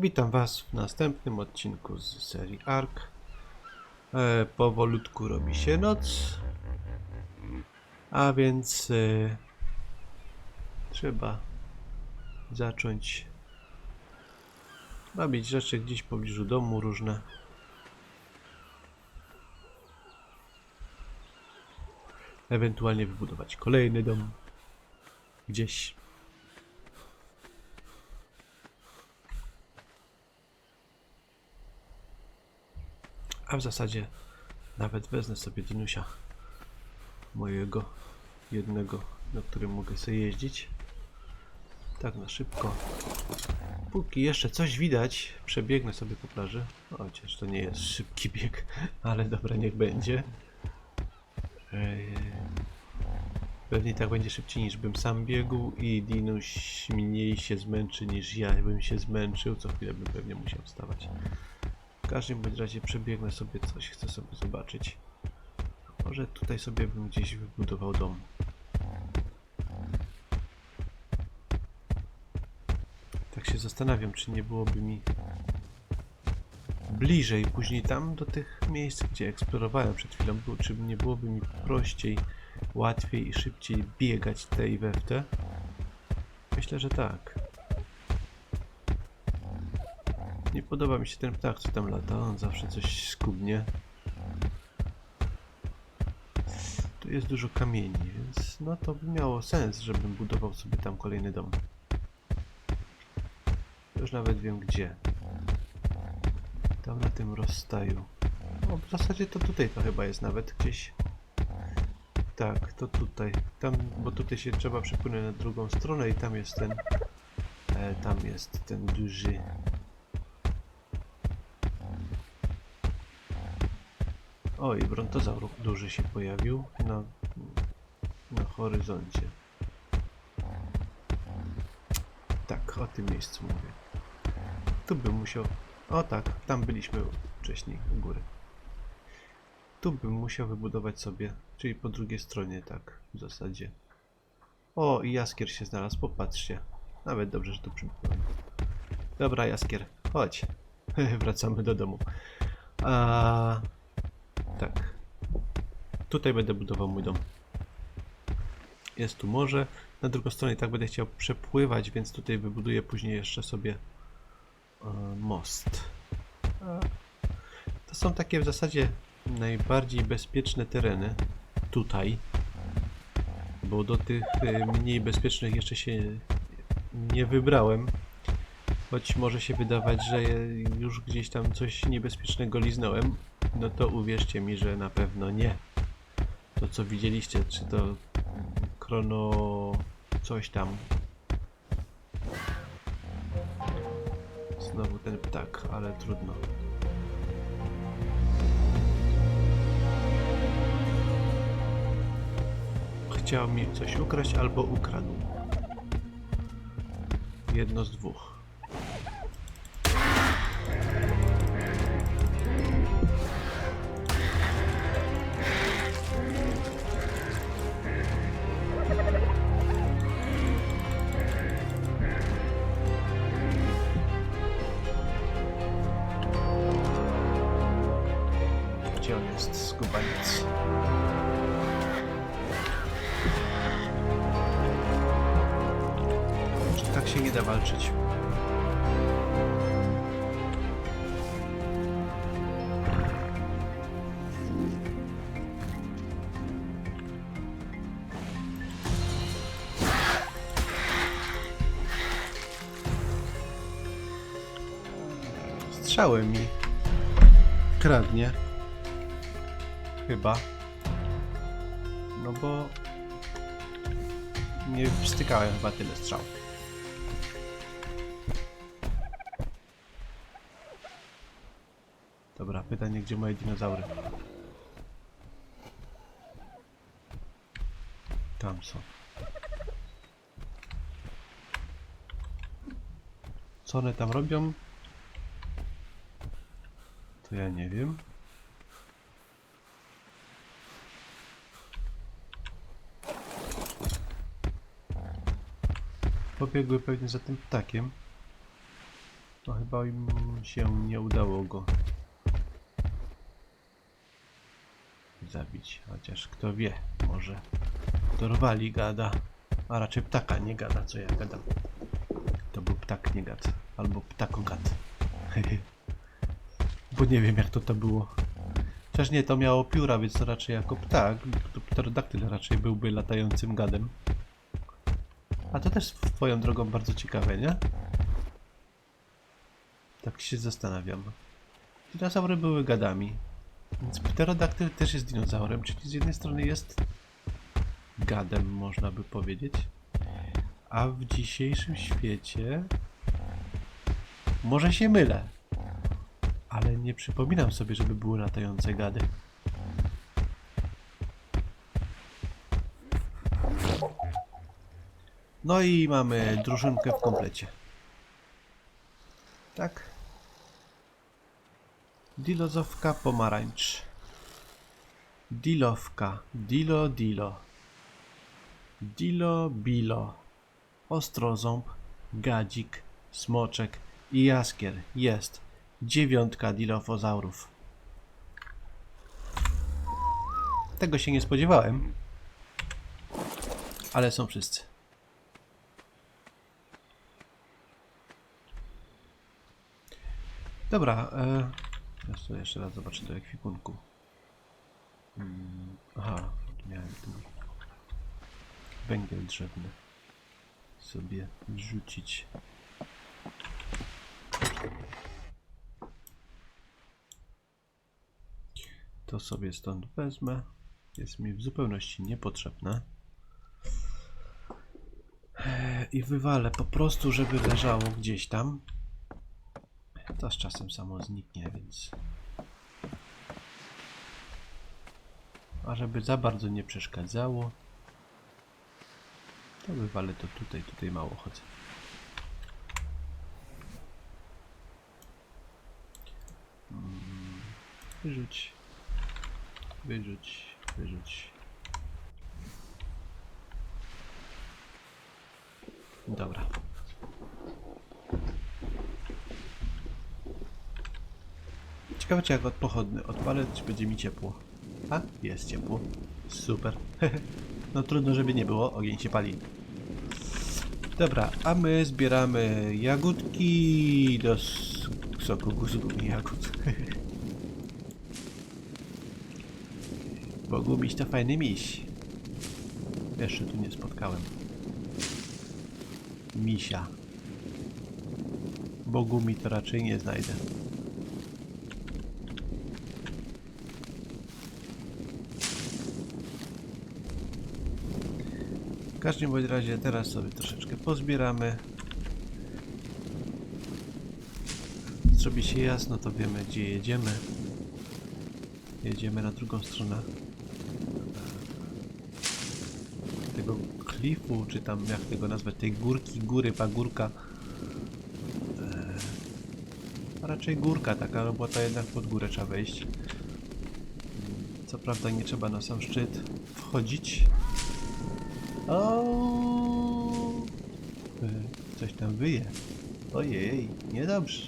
Witam Was w następnym odcinku z serii ARK. E, powolutku robi się noc, a więc e, trzeba zacząć robić rzeczy gdzieś w pobliżu domu różne. Ewentualnie wybudować kolejny dom gdzieś. A w zasadzie nawet wezmę sobie Dinusia mojego jednego, na którym mogę sobie jeździć. Tak na szybko. Póki jeszcze coś widać, przebiegnę sobie po plaży. Chociaż to nie jest szybki bieg, ale dobra, niech będzie. Pewnie tak będzie szybciej niż bym sam biegł i Dinuś mniej się zmęczy niż ja bym się zmęczył. Co chwilę bym pewnie musiał wstawać. W każdym bądź razie przebiegnę sobie coś, chcę sobie zobaczyć. Może tutaj sobie bym gdzieś wybudował dom. Tak się zastanawiam, czy nie byłoby mi bliżej później tam do tych miejsc, gdzie eksplorowałem przed chwilą, czy nie byłoby mi prościej, łatwiej i szybciej biegać te i we w te? Myślę, że tak. Nie podoba mi się ten ptak, co tam lata. On zawsze coś skubnie. Tu jest dużo kamieni, więc no to by miało sens, żebym budował sobie tam kolejny dom. Już nawet wiem gdzie. Tam na tym rozstaju. O, w zasadzie to tutaj to chyba jest nawet gdzieś. Tak, to tutaj. Tam, bo tutaj się trzeba przepłynąć na drugą stronę i tam jest ten. E, tam jest ten duży. O, i brontozaur duży się pojawił na, na horyzoncie. Tak, o tym miejscu mówię. Tu bym musiał... O tak, tam byliśmy wcześniej, u góry. Tu bym musiał wybudować sobie, czyli po drugiej stronie, tak, w zasadzie. O, i jaskier się znalazł, popatrzcie. Nawet dobrze, że tu przybyłem. Dobra, jaskier, chodź. Wracamy do domu. A... Tak. Tutaj będę budował mój dom. Jest tu morze. Na drugą stronę i tak będę chciał przepływać, więc tutaj wybuduję później jeszcze sobie e, most. To są takie w zasadzie najbardziej bezpieczne tereny. Tutaj. Bo do tych e, mniej bezpiecznych jeszcze się nie wybrałem. Choć może się wydawać, że już gdzieś tam coś niebezpiecznego liznąłem. No to uwierzcie mi, że na pewno nie. To co widzieliście, czy to chrono coś tam. Znowu ten ptak, ale trudno. Chciał mi coś ukraść albo ukradł. Jedno z dwóch. Strzały mi kradnie. Chyba. No bo nie wstykałem chyba tyle strzał. Dobra, pytanie, gdzie moje dinozaury? Tam są. Co one tam robią? To ja nie wiem. Pobiegły pewnie za tym ptakiem. No chyba im się nie udało go zabić. Chociaż kto wie, może dorwali gada. A raczej ptaka, nie gada, co ja gadam. To był ptak, nie gad. Albo ptakogad. Bo nie wiem jak to to było. Chociaż nie, to miało pióra, więc to raczej jako ptak. To pterodaktyl raczej byłby latającym gadem. A to też swoją drogą bardzo ciekawe, nie? Tak się zastanawiam. Dinozaury były gadami. Więc pterodaktyl też jest dinozaurem, czyli z jednej strony jest gadem, można by powiedzieć. A w dzisiejszym świecie może się mylę. Ale nie przypominam sobie, żeby były latające gady. No i mamy drużynkę w komplecie. Tak? Dilozowka pomarańcz. Dilowka. Dilo, dilo. Dilo, bilo. Ostroząb, gadzik, smoczek i jaskier. Jest. Dziewiątka dilofozaurów. Tego się nie spodziewałem. Ale są wszyscy. Dobra, e, ja sobie jeszcze raz zobaczę do ekwipunku. Mm, aha, miałem tu węgiel drzewny sobie rzucić. To sobie stąd wezmę. Jest mi w zupełności niepotrzebne. Eee, I wywalę po prostu, żeby leżało gdzieś tam. To z czasem samo zniknie, więc. A żeby za bardzo nie przeszkadzało, to wywalę to tutaj, tutaj mało chodzę. Mm, Wyrzuć. Wyrzuć, wyrzuć. Dobra. Ciekawe czy jak od pochodny odpalę, czy będzie mi ciepło. A, jest ciepło. Super. no trudno, żeby nie było, ogień się pali. Dobra, a my zbieramy jagódki do s- soku guzu jagód. Bo gumiś to fajny miś. Jeszcze tu nie spotkałem. Misia. Bo gumi to raczej nie znajdę. W każdym bądź razie teraz sobie troszeczkę pozbieramy. Zrobi się jasno, to wiemy gdzie jedziemy. Jedziemy na drugą stronę tego klifu, czy tam jak tego nazwać, tej górki, góry, pagórka. Eee, raczej górka taka, no bo to jednak pod górę trzeba wejść. Co prawda nie trzeba na sam szczyt wchodzić. Coś tam wyje. Ojej, niedobrze.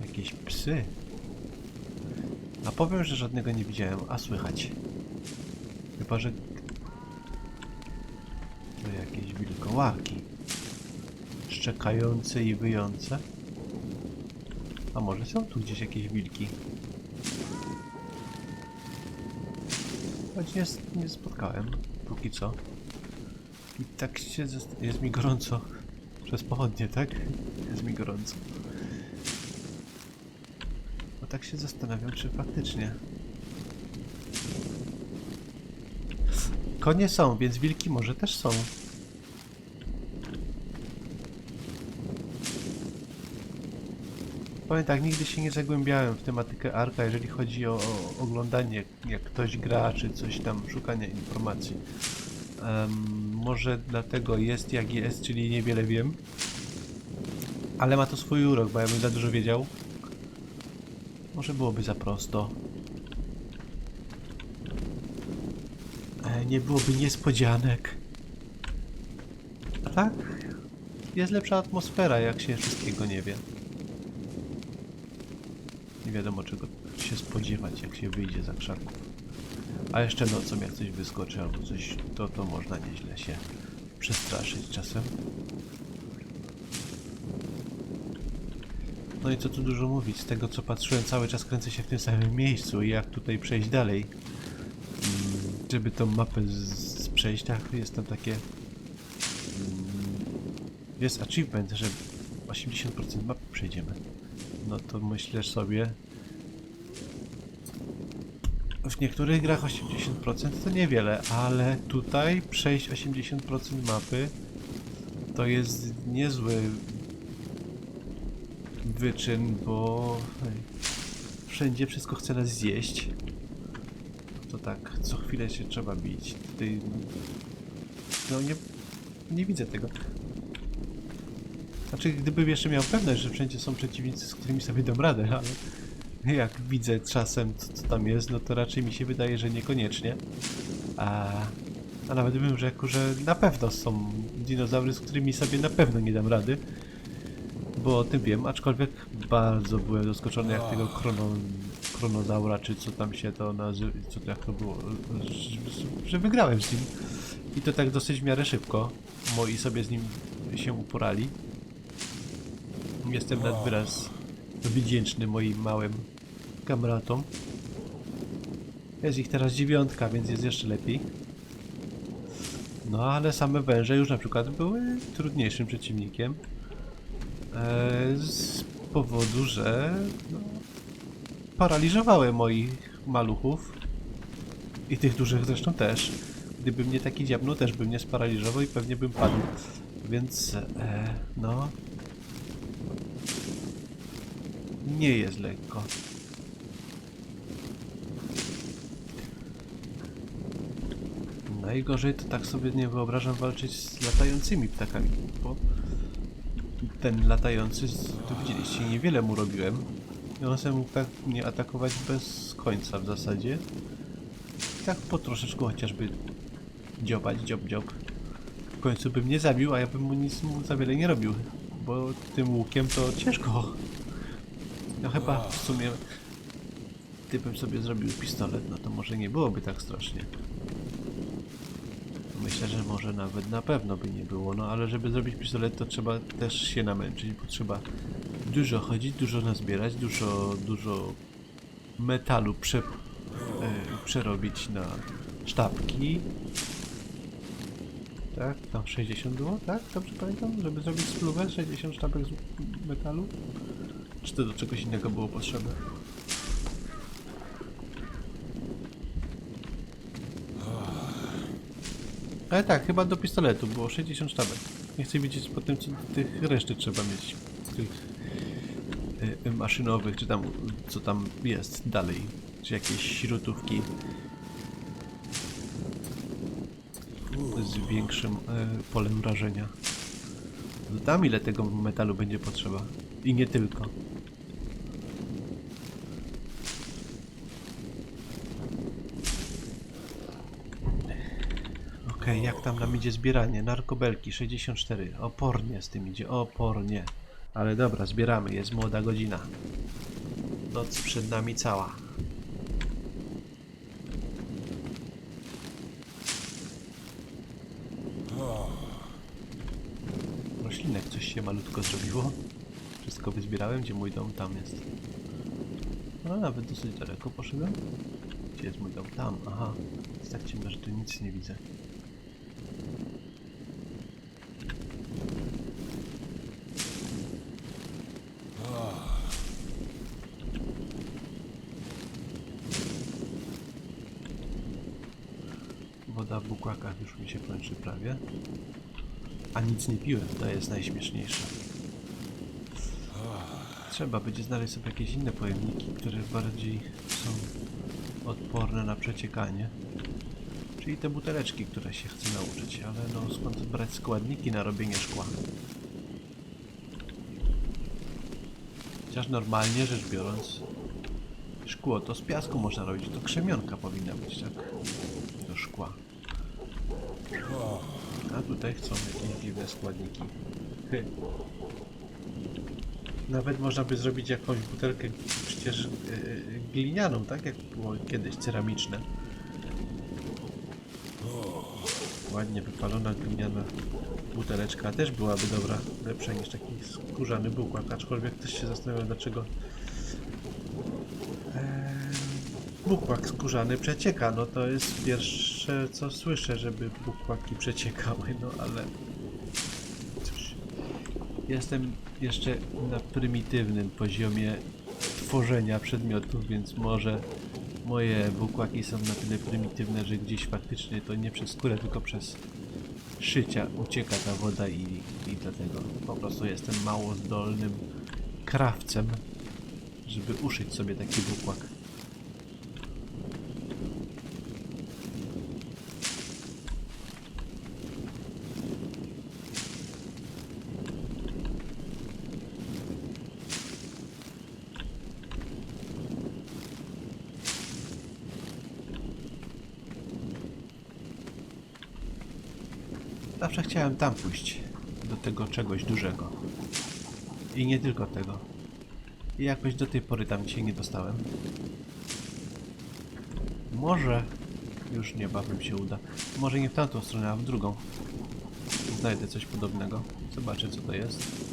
Jakieś psy. A powiem, że żadnego nie widziałem, a słychać. Chyba, że... To jakieś wilkołaki. Szczekające i wyjące. A może są tu gdzieś jakieś wilki? Choć nie, nie spotkałem, póki co. I tak się... Jest mi gorąco. Przez pochodnie, tak? Jest mi gorąco. Bo tak się zastanawiam, czy faktycznie. Konie są, więc wilki może też są. Powiem tak, nigdy się nie zagłębiałem w tematykę Arka, jeżeli chodzi o, o oglądanie, jak ktoś gra, czy coś tam, szukanie informacji. Em, może dlatego jest jak jest, czyli niewiele wiem. Ale ma to swój urok, bo ja bym za dużo wiedział. Może byłoby za prosto. E, nie byłoby niespodzianek. A tak? jest lepsza atmosfera, jak się wszystkiego nie wie. Nie wiadomo czego się spodziewać, jak się wyjdzie za krzaków. A jeszcze nocą jak coś wyskoczy albo coś, to to można nieźle się przestraszyć czasem. No i co tu dużo mówić, z tego co patrzyłem cały czas kręcę się w tym samym miejscu i jak tutaj przejść dalej. Żeby tą mapę z, z jest tam takie... mm, Jest achievement, że 80% mapy przejdziemy. No to myślisz sobie... W niektórych grach 80% to niewiele, ale tutaj przejść 80% mapy to jest niezły wyczyn, bo wszędzie wszystko chce nas zjeść. To tak, co chwilę się trzeba bić. Tutaj, no nie, nie widzę tego. Znaczy, gdybym jeszcze miał pewność, że wszędzie są przeciwnicy, z którymi sobie dam radę, ale jak widzę czasem, co, co tam jest, no to raczej mi się wydaje, że niekoniecznie. A, a nawet bym rzekł, że na pewno są dinozaury, z którymi sobie na pewno nie dam rady bo o tym wiem, aczkolwiek bardzo byłem zaskoczony jak tego chrono, chronozaura, czy co tam się to nazywa, co to jak to było, że, że wygrałem z nim. I to tak dosyć w miarę szybko. Moi sobie z nim się uporali. Jestem nad wyraz wdzięczny moim małym kamratom. Jest ich teraz dziewiątka, więc jest jeszcze lepiej. No ale same węże już na przykład były trudniejszym przeciwnikiem. E, z powodu, że no, paraliżowały moich maluchów i tych dużych zresztą też. Gdyby mnie taki dziabnął, też bym mnie sparaliżował i pewnie bym padł. Więc e, no nie jest lekko. Najgorzej to tak sobie nie wyobrażam walczyć z latającymi ptakami, bo ten latający, to widzieliście, niewiele mu robiłem. I on sobie mógł tak mnie atakować bez końca w zasadzie. Tak po troszeczku chociażby dziobać, dziob, dziob. W końcu bym nie zabił, a ja bym mu nic mu za wiele nie robił. Bo tym łukiem to ciężko. No chyba w sumie gdybym sobie zrobił pistolet, no to może nie byłoby tak strasznie. Myślę, że może nawet na pewno by nie było, no ale żeby zrobić pistolet to trzeba też się namęczyć, bo trzeba dużo chodzić, dużo nazbierać, dużo, dużo metalu prze, e, przerobić na sztabki. Tak, tam 60 było, tak? Dobrze pamiętam? Żeby zrobić spluwę, 60 sztabek z metalu? Czy to do czegoś innego było potrzebne? Ale tak, chyba do pistoletu było 60 sztabek. Nie chcę widzieć po tym, co tych reszty trzeba mieć. Tych maszynowych, czy tam, co tam jest dalej. Czy jakieś śrutówki. Z większym y, polem wrażenia. Tam ile tego metalu będzie potrzeba. I nie tylko. Okej, jak tam nam idzie zbieranie? Narkobelki 64. Opornie z tym idzie, opornie. Ale dobra, zbieramy, jest młoda godzina. Noc przed nami cała. Roślinek coś się malutko zrobiło. Wszystko wyzbierałem, gdzie mój dom tam jest. No nawet dosyć daleko poszedłem. Gdzie jest mój dom? Tam, aha. Jest tak ciemno, że tu nic nie widzę. Woda w bukłakach już mi się kończy prawie. A nic nie piłem, to jest najśmieszniejsze. Trzeba będzie znaleźć sobie jakieś inne pojemniki, które bardziej są odporne na przeciekanie. Czyli te buteleczki, które się chcę nauczyć, ale no skąd brać składniki na robienie szkła? Chociaż normalnie rzecz biorąc, szkło to z piasku można robić, to krzemionka powinna być, tak? Do szkła. Tutaj chcą jakieś dziwne składniki. Hy. Nawet można by zrobić jakąś butelkę przecież yy, glinianą, tak jak było kiedyś ceramiczne. Ładnie wypalona gliniana buteleczka też byłaby dobra, lepsza niż taki skórzany bukłak, aczkolwiek też się zastanawiam dlaczego Eee, Bukłak skórzany przecieka, no to jest pierwsze co słyszę, żeby bukłaki przeciekały, no ale cóż. Jestem jeszcze na prymitywnym poziomie tworzenia przedmiotów, więc może moje bukłaki są na tyle prymitywne, że gdzieś faktycznie to nie przez skórę, tylko przez szycia ucieka ta woda i, i dlatego po prostu jestem mało zdolnym krawcem, żeby uszyć sobie taki bukłak. Zawsze chciałem tam pójść, do tego czegoś dużego. I nie tylko tego. I jakoś do tej pory tam się nie dostałem. Może już niebawem się uda. Może nie w tamtą stronę, a w drugą. Znajdę coś podobnego. Zobaczę co to jest.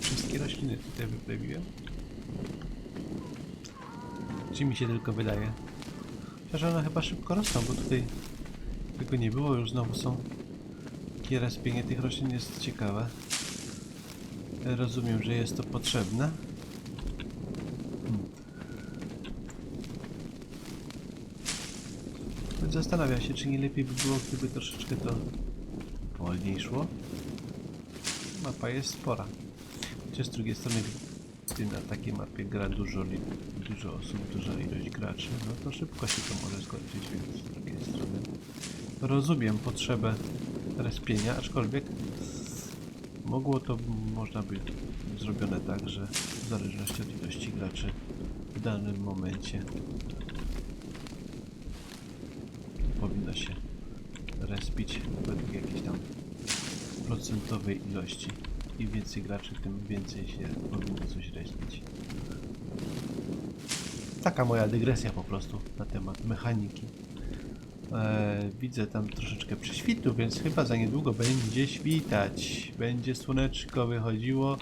Wszystkie tutaj wyprawiłem. Czy mi się tylko wydaje? Chociaż one chyba szybko rosną, bo tutaj tego nie było, już znowu są. Takie respienie tych roślin jest ciekawe. Rozumiem, że jest to potrzebne. Hmm. Zastanawiam się, czy nie lepiej by było, gdyby troszeczkę to wolniej szło. Mapa jest spora. Chociaż z drugiej strony, gdy na takiej mapie gra dużo, dużo osób, duża ilość graczy, no to szybko się to może skończyć, więc z drugiej strony rozumiem potrzebę respienia, aczkolwiek mogło to, można by zrobione tak, że w zależności od ilości graczy w danym momencie powinno się respić według jakiejś tam procentowej ilości. Im więcej graczy, tym więcej się powinno coś respić. Taka moja dygresja po prostu na temat mechaniki. Eee, widzę tam troszeczkę prześwitu, więc chyba za niedługo będzie świtać. Będzie słoneczko wychodziło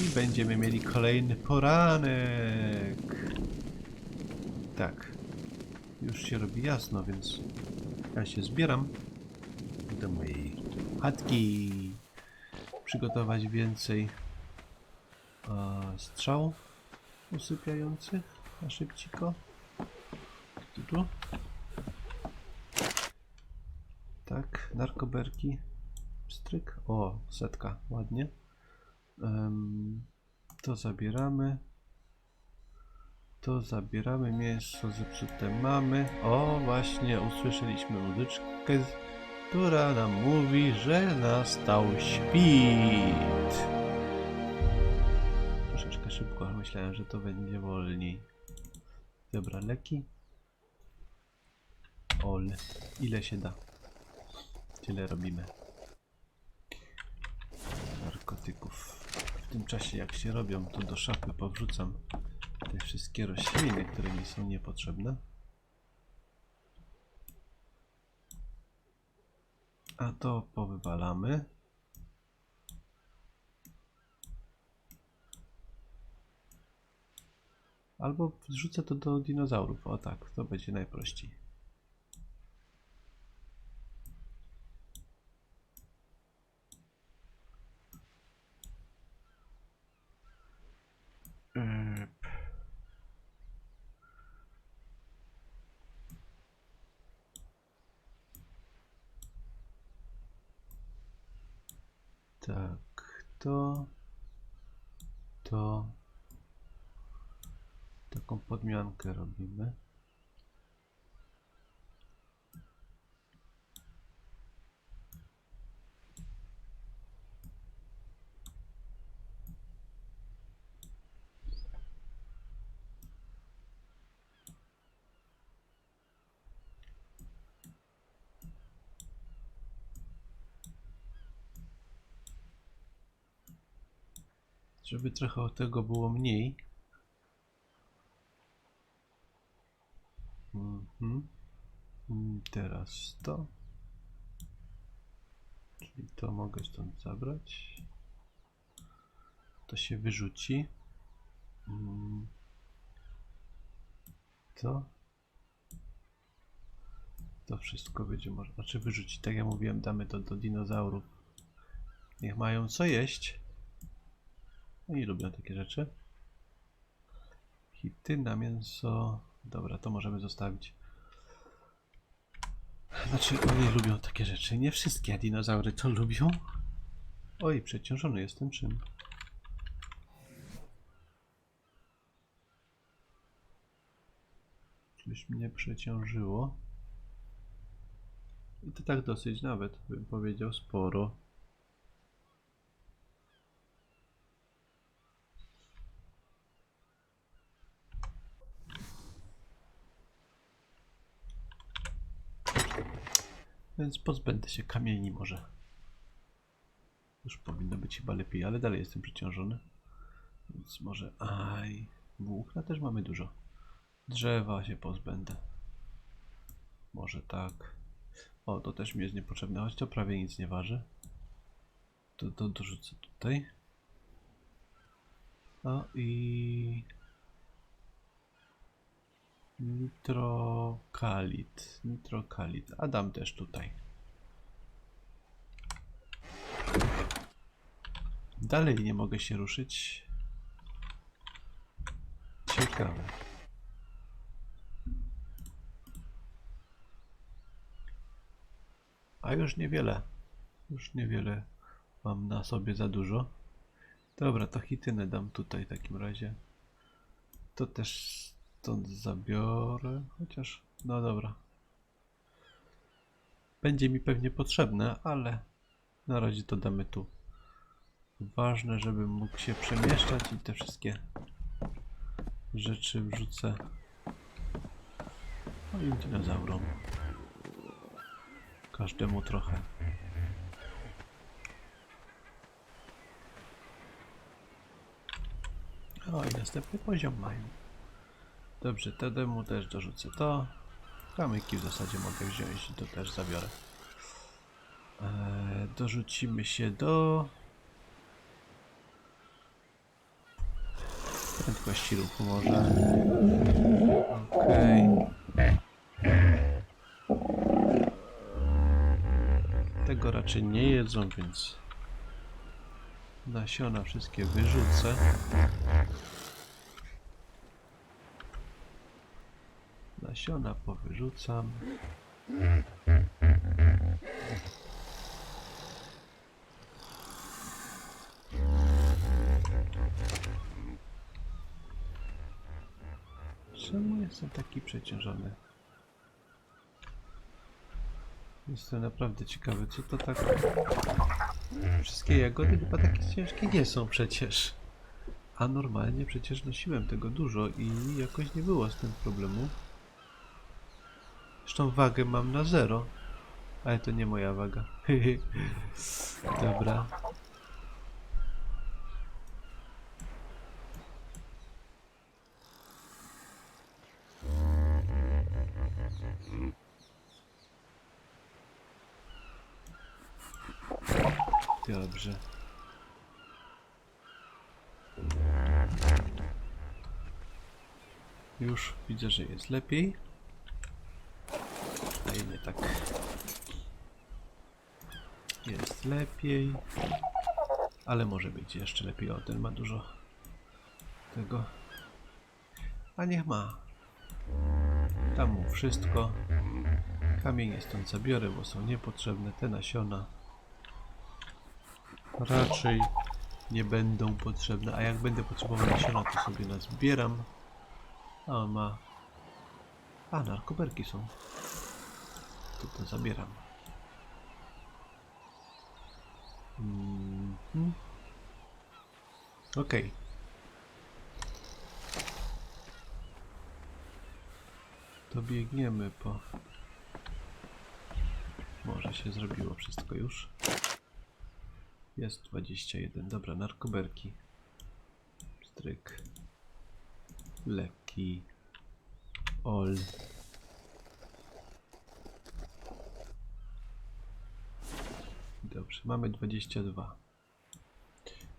i będziemy mieli kolejny poranek. Tak. Już się robi jasno, więc ja się zbieram do mojej chatki. Przygotować więcej e, strzał usypiających na szybciko. Tu, tu. Tak, narkoberki. Stryk. O, setka, ładnie. Em, to zabieramy. To zabieramy. Mięso zepsute mamy. O, właśnie usłyszeliśmy muzyczkę, która nam mówi, że nastał świt. Troszeczkę szybko, ale myślałem, że to będzie wolniej. Dobra, leki. Ol. Ile się da? Tyle robimy. Narkotyków. W tym czasie jak się robią, to do szafy powrzucam te wszystkie rośliny, które mi są niepotrzebne. A to powywalamy. Albo wrzucę to do dinozaurów. O tak, to będzie najprościej. Yp. Tak, to, to, taką podmiankę robimy. Żeby trochę tego było mniej. Mhm. Mm, Teraz to. Czyli to mogę stąd zabrać. To się wyrzuci. Mm. To. To wszystko będzie można. Znaczy wyrzucić, tak jak mówiłem, damy to do dinozaurów. Niech mają co jeść. Oni lubią takie rzeczy. Hity na mięso. Dobra, to możemy zostawić. Znaczy, oni lubią takie rzeczy. Nie wszystkie dinozaury to lubią. Oj, przeciążony jestem czym? Czymś mnie przeciążyło. I to tak dosyć nawet, bym powiedział, sporo. Więc pozbędę się kamieni może. Już powinno być chyba lepiej, ale dalej jestem przeciążony. Więc może... Aj... Włókna też mamy dużo. Drzewa się pozbędę. Może tak. O, to też mi jest niepotrzebne, choć to prawie nic nie waży. To, to dorzucę tutaj. O i... Nitrokalit. Nitrokalit. A dam też tutaj. Dalej nie mogę się ruszyć. Ciekawe. A już niewiele. Już niewiele mam na sobie za dużo. Dobra, to hitynę dam tutaj w takim razie. To też stąd zabiorę, chociaż no dobra. Będzie mi pewnie potrzebne, ale na razie to damy tu. Ważne, żebym mógł się przemieszczać i te wszystkie rzeczy wrzucę moim dinozaurom. Każdemu trochę. O, i następny poziom mają. Dobrze, temu też dorzucę to. Kamyki w zasadzie mogę wziąć i to też zabiorę. Eee, dorzucimy się do prędkości ruchu może. Okej. Tego raczej nie jedzą, więc nasiona wszystkie wyrzucę. Nasiona powyrzucam. Czemu jestem taki przeciążony? Jestem naprawdę ciekawy, co to tak... Wszystkie jagody chyba takie ciężkie nie są przecież. A normalnie przecież nosiłem tego dużo i jakoś nie było z tym problemu. Zresztą wagę mam na zero. Ale to nie moja waga. Dobra. Dobrze. Już widzę, że jest lepiej. Dajmy tak. Jest lepiej. Ale może być jeszcze lepiej. O, ten ma dużo tego. A niech ma. Tam mu wszystko. Kamienie stąd zabiorę, bo są niepotrzebne te nasiona. raczej nie będą potrzebne. A jak będę potrzebował nasiona, to sobie nazbieram. A on ma... A, narkoberki są. To to zabieram. Mhm. Okej. To biegniemy po... Może się zrobiło wszystko już. Jest 21. Dobra, narkoberki. Stryk. Leki. Ol. Dobrze, mamy 22.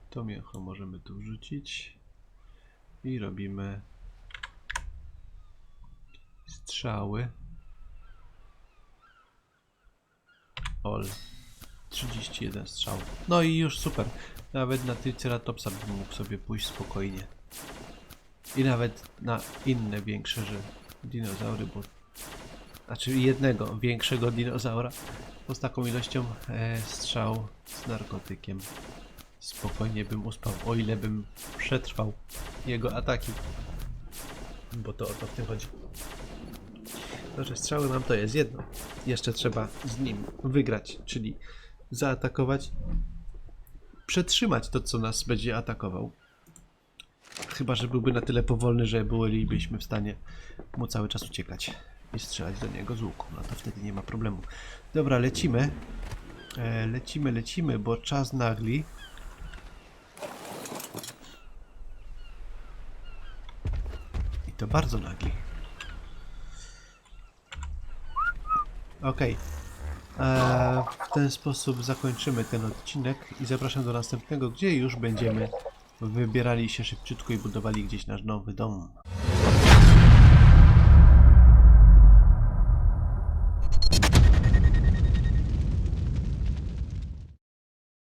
To mięcho możemy tu wrzucić. I robimy strzały. Ol. 31 strzał. No i już super. Nawet na Triceratopsa bym mógł sobie pójść spokojnie. I nawet na inne większe, że dinozaury, bo... Znaczy jednego większego dinozaura. Bo z taką ilością e, strzał z narkotykiem spokojnie bym uspał, o ile bym przetrwał jego ataki. Bo to o to w tym chodzi. To, że strzały mam to jest jedno. Jeszcze trzeba z nim wygrać, czyli zaatakować, przetrzymać to, co nas będzie atakował. Chyba, że byłby na tyle powolny, że bylibyśmy w stanie mu cały czas uciekać i strzelać do niego z łuku. No to wtedy nie ma problemu. Dobra, lecimy. E, lecimy, lecimy, bo czas nagli. I to bardzo nagli. Okej. Eee, W ten sposób zakończymy ten odcinek i zapraszam do następnego, gdzie już będziemy wybierali się szybciutko i budowali gdzieś nasz nowy dom.